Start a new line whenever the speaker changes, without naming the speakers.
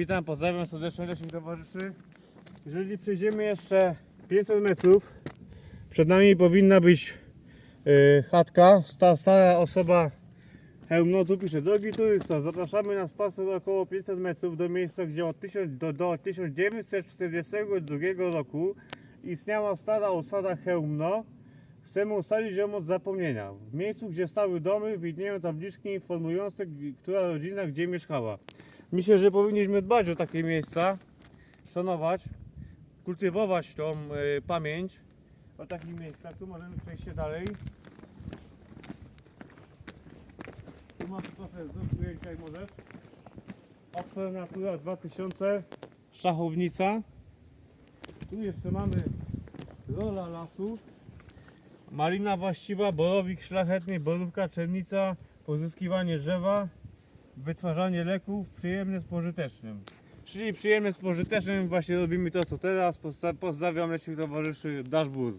Witam, pozdrawiam serdecznie leśnych towarzyszy. Jeżeli przejdziemy jeszcze 500 metrów, przed nami powinna być e, chatka. Ta stara osoba hełmno, tu pisze, drogi turysto, zapraszamy na spacer około 500 metrów do miejsca, gdzie od 1000 do, do 1942 roku istniała stara osada Chełmno. Chcemy ustalić ją od zapomnienia. W miejscu, gdzie stały domy, widnieją tabliczki informujące, która rodzina gdzie mieszkała. Myślę, że powinniśmy dbać o takie miejsca, szanować, kultywować tą y, pamięć o takich miejscach. Tu możemy przejść się dalej. Tu masz trochę ujęcia, jak możesz. Oxford Natura 2000, szachownica. Tu jeszcze mamy rola lasu. Malina właściwa, borowik szlachetny, borówka, czernica, pozyskiwanie drzewa, wytwarzanie leków, przyjemne z pożytecznym. Czyli przyjemne z pożytecznym właśnie robimy to co teraz. Pozdrawiam leśnych towarzyszy Dashboard.